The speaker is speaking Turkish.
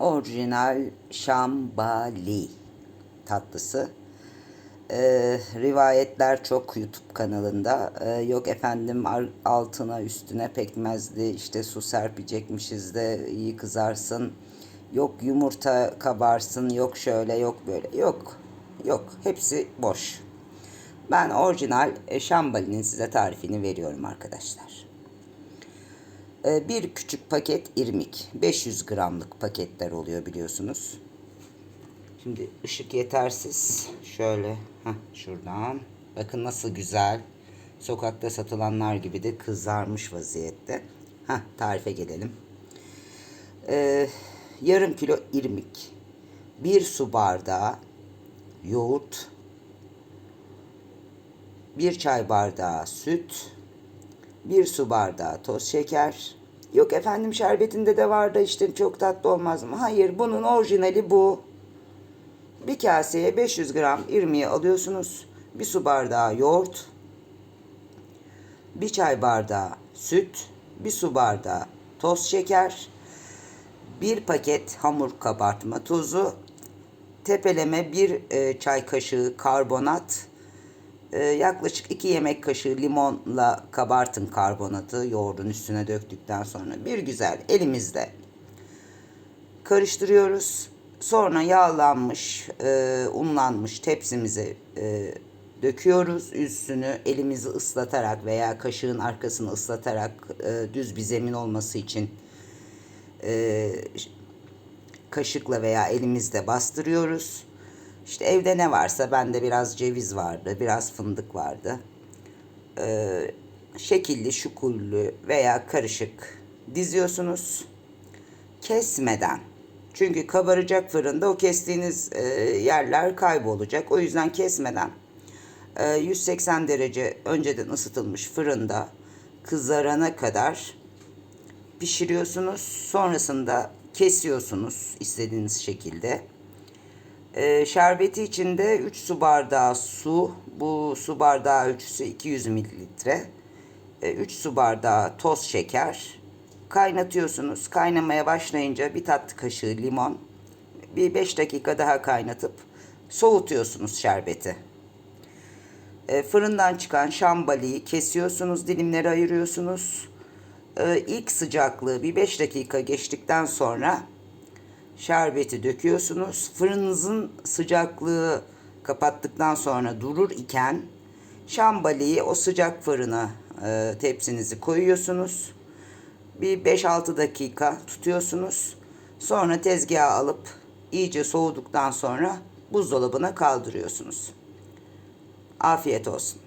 orijinal şambali tatlısı. Ee, rivayetler çok YouTube kanalında. Ee, yok efendim altına üstüne pekmezli işte su serpecekmişiz de iyi kızarsın. Yok yumurta kabarsın, yok şöyle, yok böyle. Yok, yok. Hepsi boş. Ben orijinal e, şambalinin size tarifini veriyorum arkadaşlar. Ee, bir küçük paket irmik. 500 gramlık paketler oluyor biliyorsunuz. Şimdi ışık yetersiz. Şöyle heh, şuradan. Bakın nasıl güzel. Sokakta satılanlar gibi de kızarmış vaziyette. Heh, tarife gelelim. Ee, yarım kilo irmik. Bir su bardağı yoğurt. Bir çay bardağı süt. Bir su bardağı toz şeker. Yok efendim şerbetinde de var da işte çok tatlı olmaz mı? Hayır bunun orijinali bu. Bir kaseye 500 gram irmiği alıyorsunuz. Bir su bardağı yoğurt. Bir çay bardağı süt. Bir su bardağı toz şeker. Bir paket hamur kabartma tuzu. Tepeleme bir e, çay kaşığı karbonat. E, yaklaşık 2 yemek kaşığı limonla kabartın karbonatı yoğurdun üstüne döktükten sonra. Bir güzel elimizde karıştırıyoruz. Sonra yağlanmış, e, unlanmış tepsimize e, döküyoruz. Üstünü elimizi ıslatarak veya kaşığın arkasını ıslatarak e, düz bir zemin olması için kaşıkla veya elimizde bastırıyoruz. İşte evde ne varsa bende biraz ceviz vardı, biraz fındık vardı. E, şekilli, şukullü veya karışık diziyorsunuz. Kesmeden. Çünkü kabaracak fırında o kestiğiniz e, yerler kaybolacak. O yüzden kesmeden e, 180 derece önceden ısıtılmış fırında kızarana kadar pişiriyorsunuz. Sonrasında kesiyorsunuz istediğiniz şekilde. E, şerbeti içinde 3 su bardağı su. Bu su bardağı ölçüsü 200 mililitre. 3 su bardağı toz şeker. Kaynatıyorsunuz. Kaynamaya başlayınca bir tatlı kaşığı limon. Bir 5 dakika daha kaynatıp soğutuyorsunuz şerbeti. E, fırından çıkan şambaliyi kesiyorsunuz, dilimlere ayırıyorsunuz. E, ilk sıcaklığı bir 5 dakika geçtikten sonra şerbeti döküyorsunuz. Fırınınızın sıcaklığı kapattıktan sonra durur iken şambaliyi o sıcak fırına e, tepsinizi koyuyorsunuz. Bir 5-6 dakika tutuyorsunuz. Sonra tezgaha alıp iyice soğuduktan sonra buzdolabına kaldırıyorsunuz. Afiyet olsun.